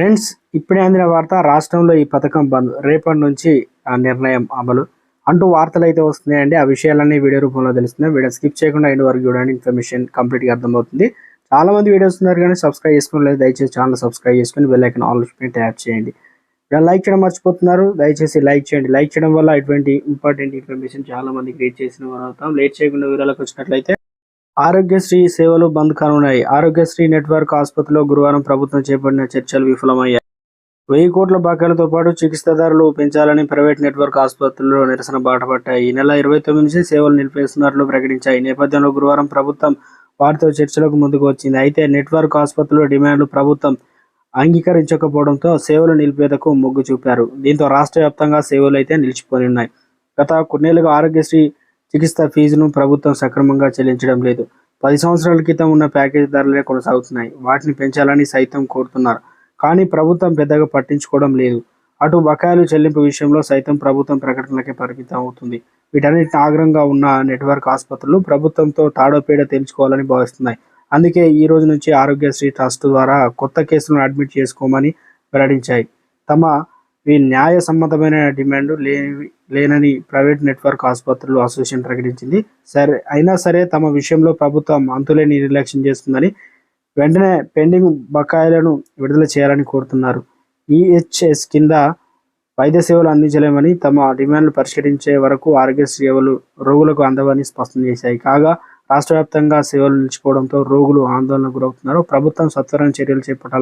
Friends ఇప్పుడే అందిన వార్త రాష్ట్రంలో ఈ పథకం బంద్ రేపటి నుంచి ఆ నిర్ణయం అమలు అంటూ వార్తలు అయితే వస్తున్నాయండి. ఆ విషయాలన్నీ వీడియో రూపంలో తెలుస్తున్నాయి. వీడియో స్కిప్ చేయకుండా ఎండ్ వరకు చూడండి. ఇన్ఫర్మేషన్ కంప్లీట్గా అర్థమవుతుంది. చాలా మంది వీడియోస్ ఉన్నారు కానీ సబ్స్క్రైబ్ చేసుకోలేదు దయచేసి ఛానల్ సబ్స్క్రైబ్ చేసుకుని బెల్ ఐకన్ ఆల్ ట్యాప్ చేయండి. లైక్ చేయడం మర్చిపోతున్నారు. దయచేసి లైక్ చేయండి. లైక్ చేయడం వల్ల ఇటువంటి ఇంపార్టెంట్ ఇన్ఫర్మేషన్ చాలా మందికి రీచ్ చేసిన వారు అవుతాం లేట్ చేయకుండా వివరాలకు వచ్చినట్లయితే ఆరోగ్యశ్రీ సేవలు బంద్ కానున్నాయి. ఆరోగ్యశ్రీ నెట్వర్క్ ఆసుపత్రిలో గురువారం ప్రభుత్వం చేపట్టిన చర్చలు విఫలమయ్యాయి. వెయ్యి కోట్ల బాకాలతో పాటు చికిత్సాదారులు పెంచాలని ప్రైవేట్ నెట్వర్క్ ఆసుపత్రుల్లో నిరసన బాటపట్టాయి ఈ నెల ఇరవై తొమ్మిది నుంచి సేవలు నిలిపేస్తున్నట్లు ప్రకటించాయి. నేపథ్యంలో గురువారం ప్రభుత్వం వారితో చర్చలకు ముందుకు వచ్చింది. అయితే నెట్వర్క్ ఆసుపత్రుల డిమాండ్లు ప్రభుత్వం అంగీకరించకపోవడంతో సేవలు నిలిపేదకు మొగ్గు చూపారు. దీంతో రాష్ట్ర వ్యాప్తంగా సేవలు అయితే నిలిచిపోయి ఉన్నాయి గత కొన్నేళ్ళుగా ఆరోగ్యశ్రీ చికిత్స ఫీజును ప్రభుత్వం సక్రమంగా చెల్లించడం లేదు. పది సంవత్సరాల క్రితం ఉన్న ప్యాకేజ్ ధరలే కొనసాగుతున్నాయి. వాటిని పెంచాలని సైతం కోరుతున్నారు. కానీ ప్రభుత్వం పెద్దగా పట్టించుకోవడం లేదు. అటు బకాయిలు చెల్లింపు విషయంలో సైతం ప్రభుత్వం ప్రకటనలకే పరిమితం అవుతుంది వీటన్నిటిని ఆగ్రహంగా ఉన్న నెట్వర్క్ ఆసుపత్రులు ప్రభుత్వంతో తాడోపేడ తెలుసుకోవాలని భావిస్తున్నాయి. అందుకే ఈ రోజు నుంచి ఆరోగ్యశ్రీ ట్రస్ట్ ద్వారా కొత్త కేసులను అడ్మిట్ చేసుకోమని వెల్లడించాయి. తమ ఈ న్యాయ సమ్మతమైన డిమాండ్ లేని లేనని ప్రైవేట్ నెట్వర్క్ ఆసుపత్రులు అసోసియేషన్ ప్రకటించింది. సరే అయినా సరే తమ విషయంలో ప్రభుత్వం అంతులేని నిర్లక్ష్యం చేస్తుందని వెంటనే పెండింగ్ బకాయిలను విడుదల చేయాలని కోరుతున్నారు. ఈహెచ్ఎస్ కింద వైద్య సేవలు అందించలేమని తమ డిమాండ్లు పరిష్కరించే వరకు ఆరోగ్య సేవలు రోగులకు అందవని స్పష్టం చేశాయి. కాగా రాష్ట్ర వ్యాప్తంగా సేవలు నిలిచిపోవడంతో రోగులు ఆందోళనకు గురవుతున్నారు. ప్రభుత్వం సత్వరం చర్యలు చేపట్టాలి